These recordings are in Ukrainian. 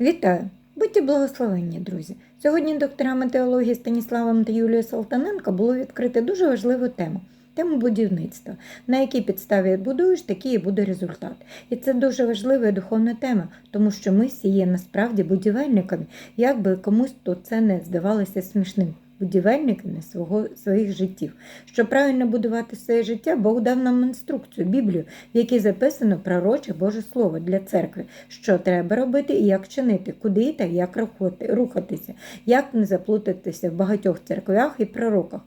Вітаю! Будьте благословенні, друзі! Сьогодні докторами теології Станіславом та Юлією Салтаненко було відкрито дуже важливу тему. Тему будівництва, на якій підставі будуєш, такий і буде результат. І це дуже важлива і духовна тема, тому що ми всі є насправді будівельниками, як би комусь то це не здавалося смішним. Будівельниками свого, своїх життів. Щоб правильно будувати своє життя, Бог дав нам інструкцію, Біблію, в якій записано пророче Боже Слово для церкви, що треба робити і як чинити, куди та як рухатися, як не заплутатися в багатьох церквях і пророках.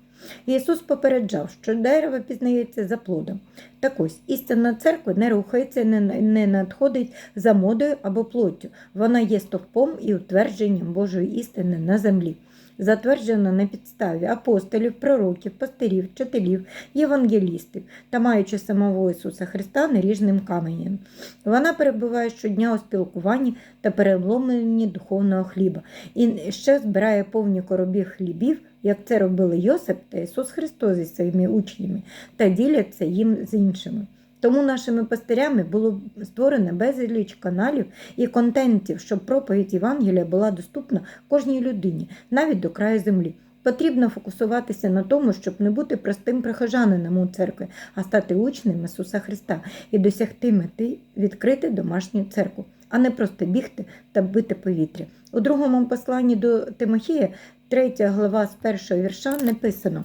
Ісус попереджав, що дерево пізнається за плодом. Так ось істинна церква не рухається, не надходить за модою або плоттю. Вона є стовпом і утвердженням Божої істини на землі. Затверджена на підставі апостолів, пророків, пастирів, вчителів, євангелістів та маючи самого Ісуса Христа наріжним каменем. Вона перебуває щодня у спілкуванні та переломленні духовного хліба і ще збирає повні коробі хлібів, як це робили Йосип та Ісус Христос зі своїми учнями, та діляться їм з іншими. Тому нашими пастирями було створено безліч каналів і контентів, щоб проповідь Євангелія була доступна кожній людині, навіть до краю землі. Потрібно фокусуватися на тому, щоб не бути простим прихожанином у церкви, а стати учнем Ісуса Христа і досягти мети відкрити домашню церкву, а не просто бігти та бити повітря. У другому посланні до Тимохія, 3 глава з першого вірша, написано: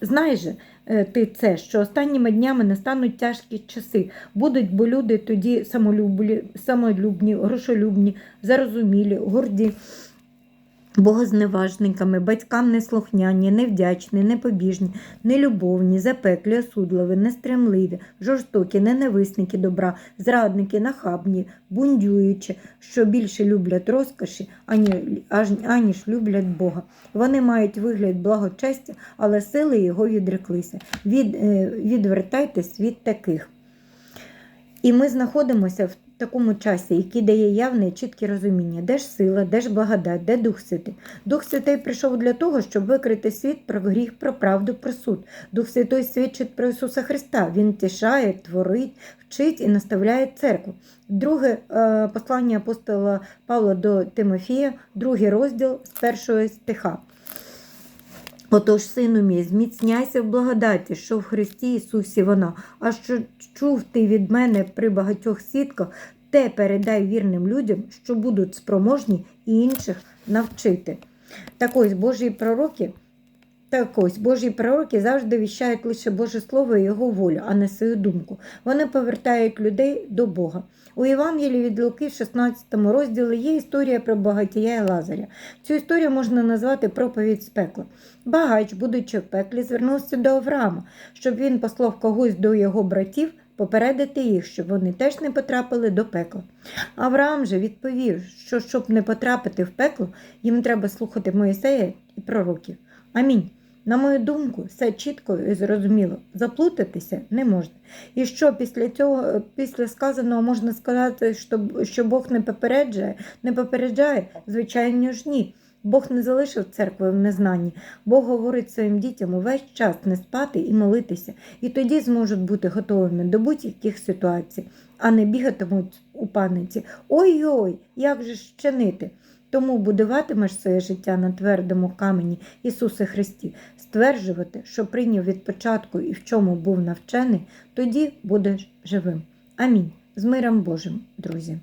Знай же, е, ти це, що останніми днями настануть тяжкі часи. Будуть бо люди тоді самолюблі, самолюбні, грошолюбні, зарозумілі, горді. Богозневажниками, батькам неслухняні, невдячні, непобіжні, нелюбовні, запеклі, осудливі, нестремливі, жорстокі, ненависники добра, зрадники, нахабні, бундюючі, що більше люблять розкоші, ані, аніж люблять Бога. Вони мають вигляд благочестя, але сили його відреклися. Від, е, відвертайтесь від таких. І ми знаходимося в такому часі, який дає явне і чітке розуміння, де ж сила, де ж благодать, де Дух Святий. Дух Святий прийшов для того, щоб викрити світ про гріх, про правду, про суд. Дух Святой свідчить про Ісуса Христа. Він тішає, творить, вчить і наставляє церкву. Друге е, послання апостола Павла до Тимофія, другий розділ з першого стиха. Отож, сину мій, зміцняйся в благодаті, що в Христі Ісусі вона. А що чув ти від мене при багатьох свідках, те передай вірним людям, що будуть спроможні і інших навчити. Так ось Божі пророки. Так ось Божі пророки завжди віщають лише Боже Слово і Його волю, а не свою думку. Вони повертають людей до Бога. У Євангелії від Луки, в 16 розділі, є історія про багатія і Лазаря. Цю історію можна назвати проповідь з пекла. Багач, будучи в пеклі, звернувся до Авраама, щоб він послав когось до його братів попередити їх, щоб вони теж не потрапили до пекла. Авраам же відповів, що щоб не потрапити в пекло, їм треба слухати Моїсея і пророків. Амінь. На мою думку, все чітко і зрозуміло. Заплутатися не можна. І що після цього, після сказаного можна сказати, що, що Бог не попереджає, не попереджає? Звичайно ж ні. Бог не залишив церкви в незнанні. Бог говорить своїм дітям увесь час не спати і молитися, і тоді зможуть бути готовими до будь-яких ситуацій, а не бігатимуть у паниці. Ой-ой, як же ж чинити? Тому будуватимеш своє життя на твердому камені Ісуса Христі, стверджувати, що прийняв від початку і в чому був навчений, тоді будеш живим. Амінь. З миром Божим, друзі.